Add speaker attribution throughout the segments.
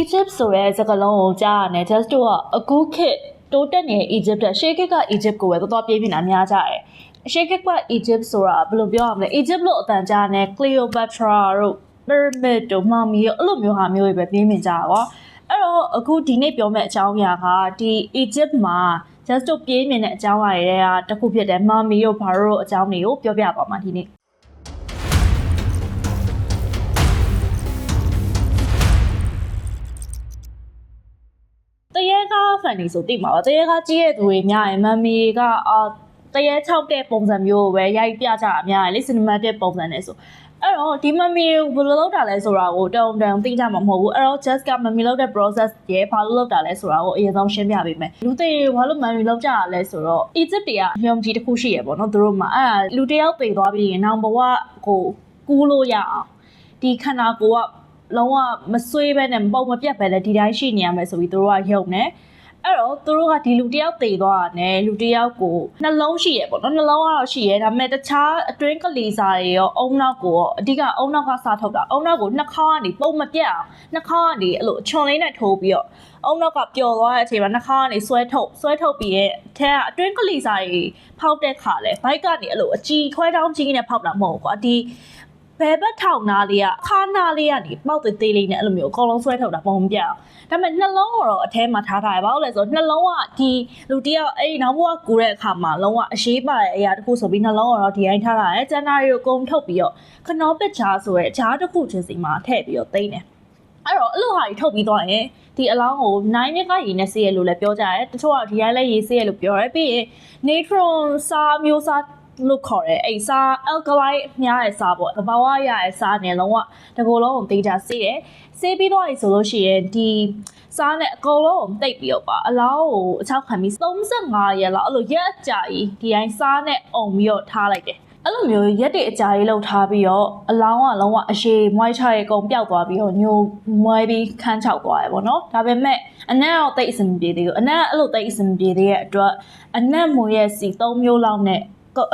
Speaker 1: Egypt ဆိုတဲ့စကားလုံးကိုကြားရတယ် just တော့အခုခေတ်တိုးတက်နေတဲ့ Egypt တဲ့ရှေးခေတ်က Egypt ကိုပဲတော်တော်ပြင်းပြင်းတာများကြတယ်ရှေးခေတ်က Egypt ဆိုတာဘယ်လိုပြောရမလဲ Egypt လို့အတန်ကြားနေ Cleopatra တို့ Pyramid တို့ Mummy တို့အဲ့လိုမျိုးဟာမျိုးတွေပဲပြင်းပြင်းကြတာကွာအဲ့တော့အခုဒီနေ့ပြောမယ့်အကြောင်းအရာကဒီ Egypt မှာ just တို့ပြင်းပြင်းတဲ့အကြောင်းအရာတွေကတစ်ခုဖြစ်တယ် Mummy တို့ဘာတို့အကြောင်းတွေကိုပြောပြပါမှာဒီနေ့ ရေကားဖန်နေဆိုသိမှာပါတရေကားကြီးရဲ့သူတွေများရင်မမ်မီကအာတရေချောက်တဲ့ပုံစံမျိုးကိုပဲရိုက်ပြကြတာများတယ်လေ cinematic ပုံစံနဲ့ဆိုအဲ့တော့ဒီမမ်မီကိုဘယ်လိုလုပ်တာလဲဆိုတာကိုတုံတုံသိကြမှာမဟုတ်ဘူးအဲ့တော့ just ကမမ်မီလုပ်တဲ့ process ရဲ့ဘာလို့လုပ်တာလဲဆိုတာကိုအရင်ဆုံးရှင်းပြပေးမယ်လူတွေဘာလို့မမ်မီလုပ်ကြတာလဲဆိုတော့ Egypt တွေကယုံကြည်တစ်ခုရှိရပေါ့နော်သူတို့မှာအဲ့ဒါလူတစ်ယောက်တည်သွားပြီးရင်နောက်ဘဝကိုကူးလို့ရအောင်ဒီခန္ဓာကိုယ်ကလုံးဝမဆွေးပဲနဲ့မပုံမပြတ်ပဲလေဒီတိုင်းရှိနေရမယ်ဆိုပြီးသူတို့ကယုံနေ အဲ့တော့သူတို့ကဒီလူတယောက်တည်သွားတာနဲ့လူတယောက်ကိုနှလုံးရှိရပေါ့နော်နှလုံးကတော့ရှိရဒါပေမဲ့တခြားအတွင်းကလေးစားတွေရောအုံနောက်ကိုရောအဓိကအုံနောက်ကစားထုတ်တာအုံနောက်ကိုနှစ်ခေါက်ကနေပုံမပြတ်အောင်နှစ်ခေါက်ကနေအဲ့လိုအချွန်လေးနဲ့ထိုးပြီးတော့အုံနောက်ကပျော်သွားတဲ့အချိန်မှာနှစ်ခေါက်ကနေဆွဲထုတ်ဆွဲထုတ်ပြီးရဲ့အထက်ကအတွင်းကလေးစားတွေဖောက်တဲ့ခါလဲဘိုက်ကနေအဲ့လိုအကြီးခွဲတောင်းကြီးနဲ့ဖောက်တာမဟုတ်ဘူးကွာဒီ ဘယ်ဘက်ထောင်နာလေးကခါနာလေးကနေပေါက်သေးသေးလေးနဲ့အဲ့လိုမျိုးအကုန်လုံးဆွဲထုတ်တာပုံမပြအောင်ဒါပေမဲ့နှလုံးကတော့အထဲမှာထားထားရပါဦးလဲဆိုတော့နှလုံးကဒီလူတယောက်အဲ့ဒီနောက်ဘဝကူတဲ့အခါမှာလုံးဝအရှိပါတဲ့အရာတစ်ခုဆိုပြီးနှလုံးကတော့ဒီတိုင်းထားထားတယ်ကျန်တာတွေကိုအကုန်ထုတ်ပြီးတော့ခနောပစ်ချာဆိုရဲဂျားတစ်ခုချင်းစီမှာထည့်ပြီးတော့သိမ့်တယ်အဲ့တော့အဲ့လိုဟာကြီးထုတ်ပြီးသွားရင်ဒီအလောင်းကို9မြက်ကရေနဲ့ဆေးရလို့လည်းပြောကြတယ်တချို့ကဒီရိုင်းလည်းရေဆေးရလို့ပြောရဲပြီးရင် neutron စားမျိုးစား လို့ခေါ်တယ်အဲ့စား alkaline များတဲ့စားပေါ့သဘာဝရတဲ့စားနဲ့လုံးဝတကူလုံးကိုတေးကြဆေးတယ်ဆေးပြီးသွားပြီဆိုလို့ရှိရင်ဒီစားနဲ့အကုန်လုံးကိုတိတ်ပြီးတော့ပါအလောင်းကိုအချောက်ခံပြီး35ရက်လောက်အဲ့လိုရက်အကြာကြီးဒီတိုင်းစားနဲ့အုံပြီးတော့ထားလိုက်တယ်အဲ့လိုမျိုးရက်တွေအကြာကြီးလောက်ထားပြီးတော့အလောင်းကလုံးဝအရှိမွိုင်းချရေအကုန်ပျောက်သွားပြီးတော့ညိုမွဲပြီးခန်းချောက်သွားရပေါ့နော်ဒါပေမဲ့အနက်တော့တိတ်အဆင်မပြေသေးဘူးအနက်အဲ့လိုတိတ်အဆင်မပြေသေးတဲ့အတွက်အနက်မွေရဲ့စီ၃မျိုးလောက်နဲ့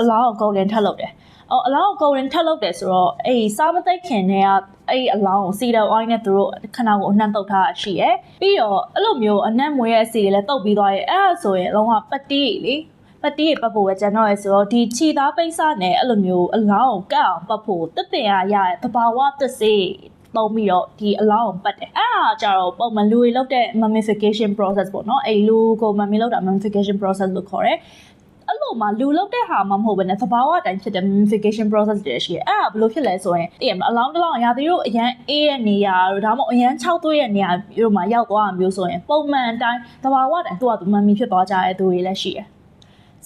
Speaker 1: အလောင်းကိုကုန်ရင်ထပ်လုပ်တယ်အော်အလောင်းကိုကုန်ရင်ထပ်လုပ်တယ်ဆိုတော့အဲ့ဒီစားမသိခင်တည်းကအဲ့ဒီအလောင်းကိုစီတဲ့ဝိုင်းနဲ့သူတို့ခဏကိုအနှံ့တုတ်ထားတာရှိရယ်ပြီးတော့အဲ့လိုမျိုးအနက်မွေရဲ့အစီတွေလည်းတုတ်ပြီးသွားရဲ့အဲ့ဒါဆိုရင်အလုံးဝပတိလေပတ်တီးပတ်ဖို့ပဲကျွန်တော်ရယ်ဆိုတော့ဒီခြီသားပိတ်စနဲ့အဲ့လိုမျိုးအလောင်းကိုကတ်အောင်ပတ်ဖို့တစ်တင်ရရတဲ့သဘာဝသစ်စေးသုံးပြီးတော့ဒီအလောင်းကိုပတ်တယ်အဲ့ဒါကြတော့ပုံမှန်လူတွေလုပ်တဲ့ mummification process ပေါ့နော်အဲ့လူကို mummy လုပ်တာ mummification process လို့ခေါ်တယ် အဲ့လိုမှလူလုပ်တဲ့ဟာမှမဟုတ်ဘဲနဲ့သဘာဝအတိုင်းဖြစ်တဲ့ mummification process တွေရှိတယ်အဲ့ဒါဘယ်လိုဖြစ်လဲဆိုရင်အေးအလောင်းတစ်လောင်းရာသီတို့အရန်အေးရဲ့နေရာတို့ဒါမှမဟုတ်အရန်6သွေးရဲ့နေရာတို့မှာရောက်သွားတာမျိုးဆိုရင်ပုံမှန်အတိုင်းသဘာဝအတိုင်းသူကသူ mummy ဖြစ်သွားကြတဲ့သူတွေလည်းရှိတယ်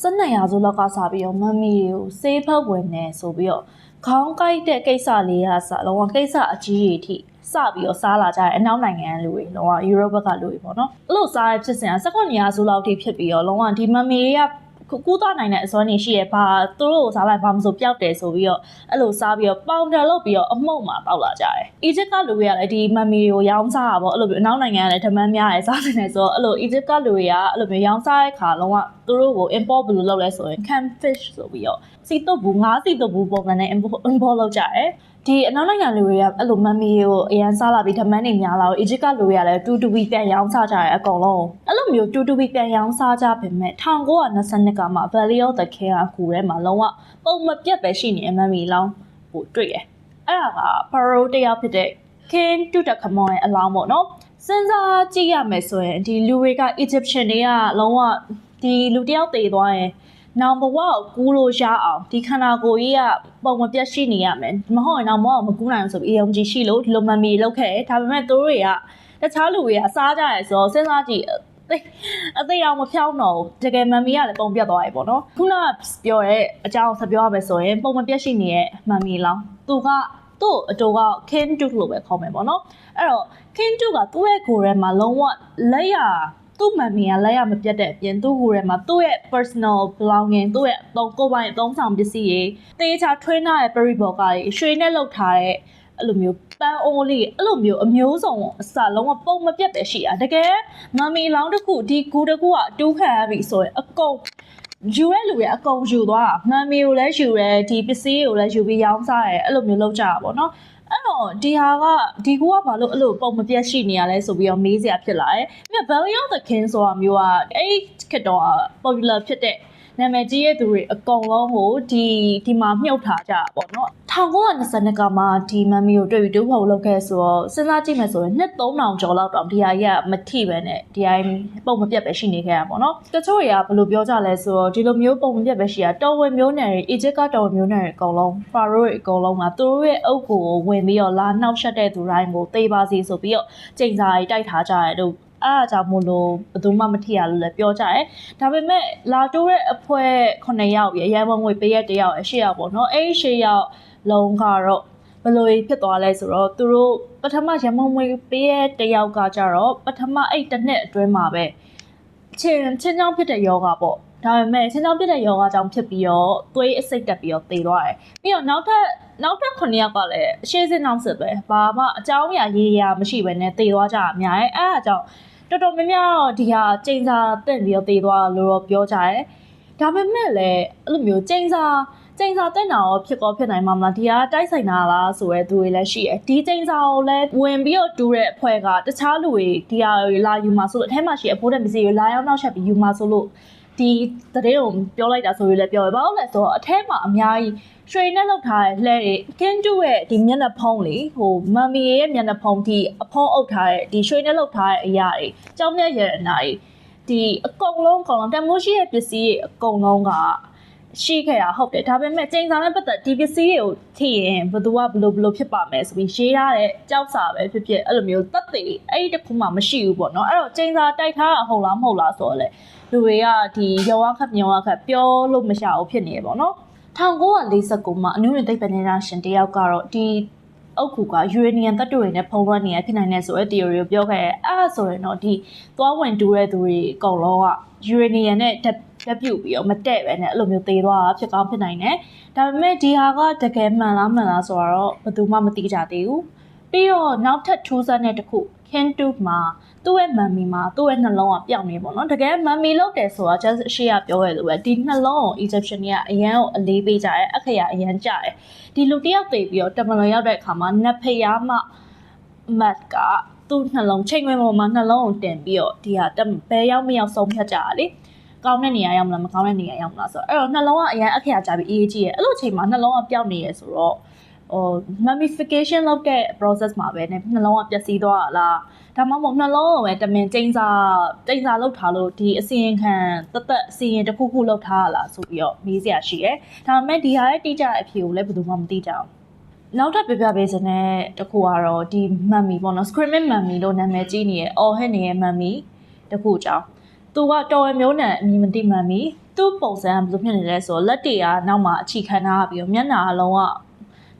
Speaker 1: စနေရာစုလောက်ကစားပြီးတော့မမီကိုစေးဖက်ဝင်နေဆိုပြီးတော့ခေါင်းကိုက်တဲ့ကိစ္စလေးကစလုံးဝကိစ္စအကြီးကြီးအထိစပြီးတော့စားလာကြတယ်အနောက်နိုင်ငံလူတွေလုံးဝယူရိုပဘက်ကလူတွေပေါ့နော်အဲ့လိုစားရဖြစ်စဉ်ကစကွန်နေရာစုလောက်ထိဖြစ်ပြီးတော့လုံးဝဒီမမီတွေက ကူးသွားနိုင်တဲ့အစွမ်းနေရှိရဘာသူတို့ကိုစားလိုက်ဘာမဆိုပျောက်တယ်ဆိုပြီးတော့အဲ့လိုစားပြီးတော့ပေါင်တယ်လို့ပြီးတော့အမှုန့်မှာတောက်လာကြတယ်။ Egypt ကလူတွေကလည်းဒီမမီကိုရောင်းစားတာပေါ့အဲ့လိုမျိုးအနောက်နိုင်ငံကလည်းဓမန်းများတယ်စားတယ်ဆိုတော့အဲ့လို Egypt ကလူတွေကအဲ့လိုမျိုးရောင်းစားတဲ့ခါလုံးဝသူတို့ကို import ဘယ်လိုလုပ်လဲဆိုရင် can fish ဆိုပြီးတော့စီတုပ်ဘူးငါးစီတုပ်ဘူးပုံစံနဲ့ import import လုပ်ကြတယ်။ ဒီအနောက်နိုင်ငံလူတွေကအဲ့လိုမမီကိုအရန်စားလာပြီးဓမန်းတွေများလာတော့ Egypt ကလူတွေကလည်းတူတူပြီးပြန်ရောင်းစားကြတယ်အကုန်လုံးအဲ့လိုမျိုးတူတူပြီးပြန်ရောင်းစားကြပေမဲ့1922ကမှ Valley of the King ကကူထဲမှာလုံးဝပုံမပြတ်ပဲရှိနေမမီလောင်းဟိုတွေ့တယ်အဲ့ဒါက Pharaoh တယောက်ဖြစ်တဲ့ King Tutankhamun ရဲ့အလောင်းပေါ့နော်စဉ်းစားကြည့်ရမယ်ဆိုရင်ဒီလူတွေက Egyptian တွေကလုံးဝဒီလူတယောက်တည်သွားရင် နောင်ဘဝကိုကူးလို့ရအောင်ဒီခန္ဓာကိုယ်ကြီးကပုံမပြတ်ရှိနေရမယ်မဟုတ်ရင်တော့ဘဝကိုမကူးနိုင်ဘူးဆိုပြီး AMG ရှိလို့ဒီလိုမမီလောက်ခဲ့တယ်ဒါပေမဲ့သူတို့တွေကတခြားလူတွေကစားကြရဲဆိုတော့စဉ်းစားကြည့်သိအသေးအောင်မဖြောင်းတော့ဘူးတကယ်မမီကလည်းပုံပြတ်သွားပြီပေါ့နော်ခုနကပြောတဲ့အကြောင်းဆက်ပြောရမယ်ဆိုရင်ပုံမပြတ်ရှိနေတဲ့မမီလောင်းသူကသူ့အတူက King Duke လို့ပဲခေါ်မယ်ပေါ့နော်အဲ့တော့ King Duke ကသူ့ရဲ့ကိုယ်ထဲမှာလုံးဝလက်ရ သူ့မမီကလက်ရမပြတ်တဲ့အပြင်သူ့ကိုယ်ထဲမှာသူ့ရဲ့ personal belonging သူ့ရဲ့အသုံးကိုယ်ပိုင်အသုံးဆောင်ပစ္စည်းတွေတေးချထွင်းထားတဲ့ Perry Boga တွေရွှေနဲ့လုပ်ထားတဲ့အဲ့လိုမျိုးပန်းအိုးလေးအဲ့လိုမျိုးအမျိုးစုံအစလုံးဝပုံမပြတ်တယ်ရှိတာတကယ်မမီလောင်းတစ်ခုဒီကူတစ်ခုကအတူးခံရပြီဆိုရင်အကုန်ယူတဲ့လူတွေအကုန်ယူသွားတာမမီကိုလည်းယူတယ်ဒီပစ္စည်းကိုလည်းယူပြီးရောင်းစားတယ်အဲ့လိုမျိုးလုပ်ကြတာပေါ့နော်အဲ့ တော့ဒီဟာကဒီကူကဘာလို့အဲ့လိုပုံမပြတ်ရှိနေရလဲဆိုပြီးတော့မေးစရာဖြစ်လာတယ်ပြီးတော့ Valley of the King ဆိုတာမျိုးကအဲ့ခက်တော့ popular ဖြစ်တဲ့ နာမည်ကြီးရဲ့သူတွေအကုန်လုံးကိုဒီဒီမှာမြုပ်ထားကြတာပေါ့နော်1922ကမှဒီမမ်မီကိုတွေ့ပြီးဒုဖော်လုပ်ခဲ့ဆိုတော့စဉ်းစားကြည့်မယ်ဆိုရင်နှစ်3000ကျော်လောက်တောင်ဒီဟာကြီးကမထိပဲနဲ့ဒီဟာပုံမပြတ်ပဲရှိနေခဲ့တာပေါ့နော်တချို့တွေကဘယ်လိုပြောကြလဲဆိုတော့ဒီလိုမျိုးပုံမပြတ်ပဲရှိတာတော်ဝင်မျိုးနယ်တွေအီဂျစ်ကတော်ဝင်မျိုးနယ်တွေအကုန်လုံးဖာရိုတွေအကုန်လုံးကသူတို့ရဲ့အုပ်ကိုဝင်ပြီးတော့လာနှောက်ရှက်တဲ့သူတိုင်းကိုသေပါစီဆိုပြီးတော့ချိန်စာတွေတိုက်ထားကြရတယ်လို့ အဲ့အကြောင့်မို့လို့ဘယ်သူမှမထိရလို့လည်းပြောကြတယ်။ဒါပေမဲ့လာတိုးတဲ့အဖွဲ့9ယောက်ရရဲဘုံငွေပေးရ1ယောက်အရှိယောက်ပေါ့နော်။အဲ့ဒီ10ယောက်လုံးကတော့ဘယ်လိုဖြစ်သွားလဲဆိုတော့သူတို့ပထမရမုံငွေပေးရ1ယောက်ကကြတော့ပထမအဲ့တစ်နှစ်အတွင်းမှာပဲချင်းချင်းချောင်းဖြစ်တဲ့ယောဂပေါ့။ဒါပေမဲ့ချင်းချောင်းဖြစ်တဲ့ယောဂကြောင့်ဖြစ်ပြီးတော့သွေးအစိတ်တက်ပြီးတော့သေသွားတယ်။ပြီးတော့နောက်ထပ် နောက်ထပ်9ယောက်ကလည်းအရှိစစ်နောက်စစ်ပဲ။ဘာမှအကြောင်းအရာရေးရမရှိဘဲနဲ့သေသွားကြတာအများရဲ့။အဲ့ဒါကြောင့်တော်တော်များများတော့ဒီဟာချိန်စာတက်ပြီးတော့သေသွားလို့တော့ပြောကြတယ်။ဒါပေမဲ့လည်းအဲ့လိုမျိုးချိန်စာချိန်စာတက်တာရောဖြစ်ကောဖြစ်နိုင်မှာမလားဒီဟာတိုက်ဆိုင်တာလားဆိုရဲသူတွေလည်းရှိတယ်ဒီချိန်စာကိုလည်းဝင်ပြီးတော့တူတဲ့အဖွဲ့ကတခြားလူတွေဒီဟာတွေလာယူမှာဆိုလို့အထက်မှာရှိအဖိုးတဲ့မစီတွေလာရောက်နောက်ချက်ပြီးယူမှာဆိုလို့ ဒီတရေကိုပြောလိုက်တာဆိုရင်လည်းပြောရပါဦးလဲဆိုတော့အထက်မှာအများကြီးရွှေနဲ့လောက်ထားတဲ့လှဲတွေကင်းတူရဲ့ဒီမျက်နှာဖုံးလေဟိုမမ်မီရဲ့မျက်နှာဖုံးဒီအဖုံးအုပ်ထားတဲ့ဒီရွှေနဲ့လောက်ထားတဲ့အရာတွေကြောင်းမြတ်ရတနာတွေဒီအကုန်လုံးအကုန်လုံးတမိုးရှိရဲ့ပစ္စည်းတွေအကုန်လုံးကရှိခဲ့တာဟုတ်တယ်ဒါပေမဲ့ကျင်းစာနဲ့ပတ်သက်ဒီပစ္စည်းတွေကိုထိရင်ဘယ်သူကဘယ်လိုဘယ်လိုဖြစ်ပါမယ်ဆိုပြီးရေးထားတဲ့ကြောက်စာပဲဖြစ်ဖြစ်အဲ့လိုမျိုးသက်သေအဲ့ဒီတစ်ခုမှမရှိဘူးပေါ့နော်အဲ့တော့ကျင်းစာတိုက်ထားတာဟုတ်လားမဟုတ်လားဆိုတော့လေ လူတွေကဒီရောဝါခတ်မြောဝါခတ်ပြောလို့မရဘူးဖြစ်နေရပေါ့နော်1949မှာအနုရင်သိပ္ပံနေတာရှင်တယောက်ကတော့ဒီအုတ်ခုကယူရေနီယံတပ်တွေနဲ့ဖုံးလွှမ်းနေရဖြစ်နိုင်တဲ့ဆိုတဲ့ theory ကိုပြောခဲ့တယ်အဲ့ဒါဆိုရင်တော့ဒီသွားဝင်တူတဲ့သူတွေအကုန်လုံးကယူရေနီယံနဲ့တက်တက်ပြုတ်ပြီးတော့မတက်ပဲနဲ့အဲ့လိုမျိုးသေသွားတာဖြစ်ကောင်းဖြစ်နိုင်တယ်ဒါပေမဲ့ဒီဟာကတကယ်မှန်လားမှန်လားဆိုတော့ဘယ်သူမှမသိကြသေးဘူးပြီးတော့နောက်ထပ်ထူးဆန်းတဲ့တစ်ခု Hindu မှာသူ့ရဲ့မမ်မီမှာသူ့ရဲ့နှလုံးကပျောက်နေပေါ့နော်တကယ်မမ်မီလောက်တယ်ဆိုတာ just အရှိရပြောရလို့ပဲဒီနှလုံးကို Egyptian တွေကအရန်ကိုအလေးပေးကြတယ်အခရာအရန်ကြတယ်ဒီလူတယောက်တည်ပြီးတော့တမလွန်ရောက်တဲ့အခါမှာနတ်ဖျားမမတ်ကသူ့နှလုံးချိန်ခွင်ပေါ်မှာနှလုံးကိုတင်ပြီးတော့ဒီဟာဘယ်ရောက်မရောက်ဆုံးဖြတ်ကြတာလေကောင်းတဲ့နေရာရောက်မလားမကောင်းတဲ့နေရာရောက်မလားဆိုတော့အဲ့တော့နှလုံးကအရန်အခရာကြပြီးအေးကြီးရဲ့အဲ့လိုချိန်မှာနှလုံးကပျောက်နေရဆိုတော့ ဟို mummification လုပ်တဲ့ process မှာပဲねနှလုံးကပျက်စီးသွားတာလားဒါမှမဟုတ်နှလုံးကိုပဲတမင်ကျင်းစာကျင်းစာလောက်ထားလို့ဒီအစီရင်ခံတသက်အစီရင်တစ်ခုခုလောက်ထားရလားဆိုပြီးတော့မေးစရာရှိတယ်ဒါပေမဲ့ဒီဟာရဲ့တိကျတဲ့အဖြေကိုလည်းဘယ်သူမှမသိကြဘူးနောက်ထပ်ပြပြပေးစတဲ့တခုကတော့ဒီမမ်မီပေါ့နော် screaming mummy လို့နာမည်ကြီးနေရဲ့ all head နေရဲ့ mummy တခုအကြောင်းသူကတော်ဝဲမျိုးနဲ့အမည်မသိမှန်ပြီသူ့ပုံစံဘယ်လိုဖြစ်နေလဲဆိုတော့လက်တွေကနောက်မှာအချီခံထားပြီးတော့မျက်နှာအလုံးက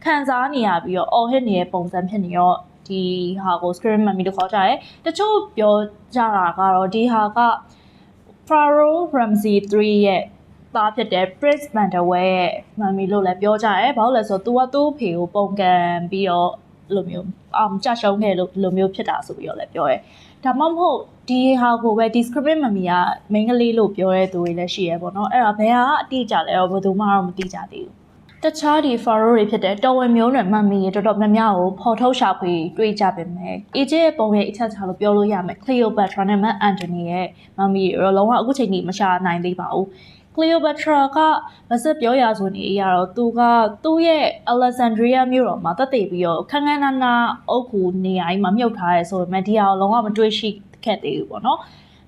Speaker 1: ခံစားနေရပြီးတော့ all hit နေတဲ့ပုံစံဖြစ်နေတော့ဒီဟာကို screen mummy လို့ခေါ်ကြတယ်တချို့ပြောကြတာကတော့ဒီဟာက Pharaoh Ramsey 3ရဲ့သားဖြစ်တဲ့ Prince Mandaway ရဲ့ mummy လို့လည်းပြောကြတယ်ဘာလို့လဲဆိုတော့ तू ကသူ့ဖေကိုပုံကန်ပြီးတော့လိုမျိုးအောင်ကြရှုံးခဲ့လို့လိုမျိုးဖြစ်တာဆိုပြီးတော့လည်းပြောရဲဒါမှမဟုတ်ဒီဟာကိုပဲ discriminate မမီကမိန်းကလေးလို့ပြောတဲ့သူတွေလည်းရှိရဲပေါ့နော်အဲ့ဒါဘယ်ဟာအတိအကျလဲတော့ဘယ်သူမှတော့မသိကြသေးဘူး တခြားဒီ pharaoh တွေဖြစ်တဲ့တော်ဝင်မျိုးနွယ်မမီရေတော်တော်များများကိုဖော်ထုတ်ရှာဖွေတွေ့ကြပေမဲ့ Egypt ရဲ့ပုံရဲ့အချက်ချလို့ပြောလို့ရမယ် Cleopatra နဲ့ Mark Antony ရဲ့မမီရေတော့လုံးဝအခုချိန်ထိမရှာနိုင်သေးပါဘူး Cleopatra ကမဆက်ပြောရဆိုနေရတော့သူကသူ့ရဲ့ Alexandria မြို့တော်မှာတက်တည်ပြီးတော့ခန်းခန်းနာနာအုပ်ကူနေရာကြီးမှာမြုပ်ထားရဲဆိုပေမဲ့ဒီဟာကိုလုံးဝမတွေးရှိခဲ့သေးဘူးပေါ့နော်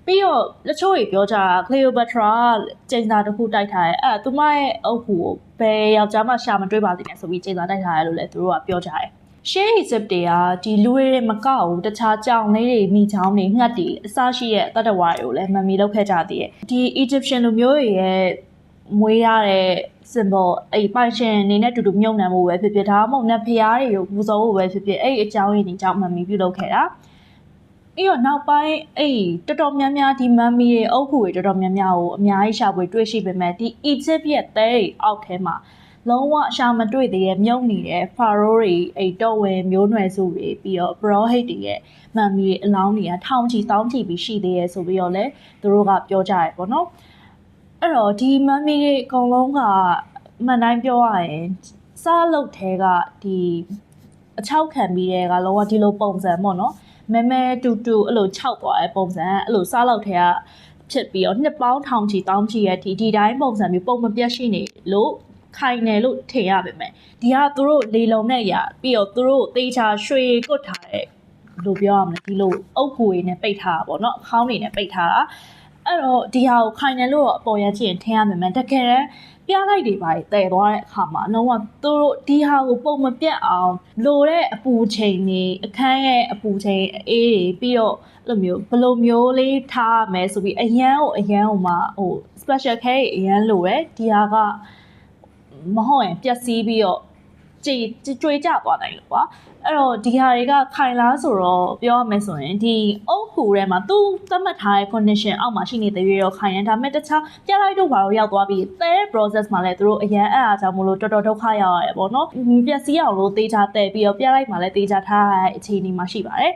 Speaker 1: ပြီးတော့တချို့တွေပြောကြတာ Cleopatra ကကျင်းစာတစ်ခုတိုက်ထားရဲအဲ့သူမရဲ့အုပ်ကူကိုဘယ်ယောက်ျားမှရှာမတွေးပါသေးနဲ့ဆိုပြီးကျင်းစာတိုက်ထားရဲလို့လည်းသူတို့ကပြောကြတယ်ရှေး Egypt တွေကဒီလူတွေမကောက်ဘူးတခြားကြောင်လေးတွေမိချောင်းတွေငှက်တွေအစရှိရဲ့တတ္တဝါတွေကိုလည်းမမီလောက်ခဲ့ကြသေးတယ်ဒီ Egyptian လူမျိုးတွေရဲ့မွေးရတဲ့ symbol အဲ့ပိုင်ရှင်အနေနဲ့တူတူမြုံနှံမှုပဲဖြစ်ဖြစ်ဒါမှမဟုတ်နတ်ဖျားတွေကိုပူဇော်ဖို့ပဲဖြစ်ဖြစ်အဲ့အကြောင်းရင်းတွေကြောင့်မမီပြုလုပ်ခဲ့တာ ပြီးတော့နောက်ပိုင်းအဲ့တော်တော်များများဒီမမ်မီတွေအုပ်ခုတွေတော်တော်များများကိုအများကြီးရှာဖွေတွေ့ရှိပေမဲ့ဒီ Egypt ရဲ့သဲတွေအောက်ထဲမှာလုံးဝရှာမတွေ့သေးတဲ့မြုပ်နေတဲ့ pharaoh တွေအဲ့တော်ဝင်မျိုးနွယ်စုတွေပြီးတော့ brohate တွေရဲ့မမ်မီတွေအလောင်းတွေကထောင်ချီတောင်းချီပြီးရှိသေးရဲဆိုပြီးတော့လည်းသူတို့ကပြောကြရဲပေါ့နော်အဲ့တော့ဒီမမ်မီတွေအကုန်လုံးကမှန်တိုင်းပြောရရင်စားလုတ်ထဲကဒီအချောက်ခံပြီးတဲ့ကလောကဒီလိုပုံစံပေါ့နော် မဲမဲတူတူအဲ့လိုခြောက်သွားတဲ့ပုံစံအဲ့လိုစားလောက်ထဲကဖြစ်ပြီးတော့နှစ်ပေါင်းထောင်ချီတောင်းချီရဲ့ဒီဒီတိုင်းပုံစံမျိုးပုံမပြတ်ရှိနေလို့ခိုင်တယ်လို့ထင်ရပါမယ်ဒီကသူတို့လေလုံနဲ့ရပြီးတော့သူတို့တေချာရွှေကုတ်ထားတဲ့ဘယ်လိုပြောရမလဲဒီလိုအုပ်ကိုရည်နဲ့ပိတ်ထားတာပေါ့နော်အခေါင်းတွေနဲ့ပိတ်ထားတာအဲ့တော့ဒီဟာကိုခိုင်တယ်လို့တော့အပေါ်ရကြည့်ရင်ထင်ရမယ်မယ်တကယ်တမ်း ပြလိုက်တွေပါတည်သွားတဲ့အခါမှာတော့သူတို့ဒီဟာကိုပုံမပြတ်အောင်လိုတဲ့အပူချိန်တွေအခန်းရဲ့အပူချိန်အေးတွေပြီးတော့အဲ့လိုမျိုးဘယ်လိုမျိုးလေးထားရမယ်ဆိုပြီးအရန်ကိုအရန်ဟိုမှာဟို special care အရန်လိုတယ်ဒီဟာကမဟုတ်ရင်ပျက်စီးပြီးတော့ ကြည်ကြွေးကြသွားနိုင်လို့ကွာအဲ့တော့ဒီဟာတွေကခိုင်လားဆိုတော့ပြောရမယ်ဆိုရင်ဒီအုပ်ကူထဲမှာသူသတ်မှတ်ထားတဲ့ condition အောက်မှာရှိနေတဲ့ရွေးရောခိုင်ရင်ဒါပေမဲ့တခြားပြလိုက်တော့ဘာလို့ရောက်သွားပြီးသဲ process မှာလည်းသူတို့အရန်အဲ့အားကြောင့်မလို့တော်တော်ဒုက္ခရောက်ရတယ်ပေါ့နော်ပျက်စီးအောင်လို့တေးချတဲ့ပြီးတော့ပြလိုက်မှလည်းတေးချထားရတဲ့အခြေအနေမှာရှိပါတယ်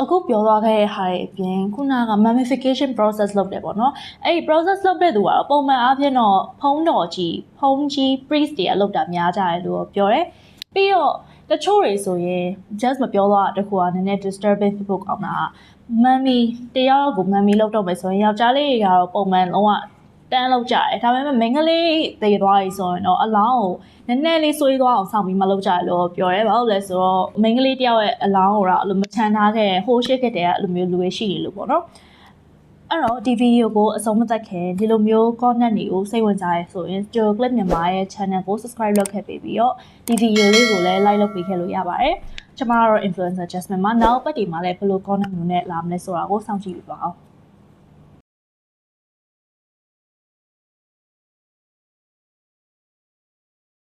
Speaker 1: အခုပြောသွားခဲ့တဲ့ဟာတွေအပြင်ခုနက mummification process လုပ်တယ်ပေါ့နော်အဲ့ဒီ process လုပ်တဲ့သူကတော့ပုံမှန်အားဖြင့်တော့ဖုံးတော်ကြီးဖုံးကြီး priest တွေအလုပ်တာများကြတယ်လို့ပြောတယ်ပြီးတော့တချို့တွေဆိုရင် just မပြောတော့တခုကနည်းနည်း disturbing ဖြစ်ဖို့ကောင်းတာကမမ်မီတယောက်ကိုမမ်မီလောက်တော့မယ်ဆိုရင်ယောက်ျားလေးတွေကတော့ပုံမှန်လုံးဝ တန်းလောက်ကြတယ်ဒါပေမဲ့မိန်းကလေးတည်သွားပြီဆိုရင်တော့အလောင်းကိုနည်းနည်းလေးဆွေးသွားအောင်စောင့်ပြီးမလုပ်ကြရလို့ပြောရဲဘာလို့လဲဆိုတော့မိန်းကလေးတယောက်ရဲ့အလောင်းကိုတော့အဲ့လိုမချမ်းထားခဲ့ဟိုးရှိခဲ့တဲ့အဲ့လိုမျိုးလူတွေရှိနေလို့ပေါ့နော်အဲ့တော့ဒီဗီဒီယိုကိုအဆုံးမသတ်ခင်ဒီလိုမျိုး content တွေကိုစိတ်ဝင်စားရဲဆိုရင် Joe Clip မြန်မာရဲ့ channel ကို subscribe လုပ်ခဲ့ပေးပြီးတော့ဒီဗီဒီယိုလေးကိုလည်း like လုပ်ပေးခဲ့လို့ရပါတယ်။ကျွန်မကတော့ influencer Jasmine မှာနောက်ပတ်ဒီမှာလည်းဘယ်လို content မျိုးနဲ့လာမလဲဆိုတာကိုစောင့်ကြည့်ပြီးပါအောင်။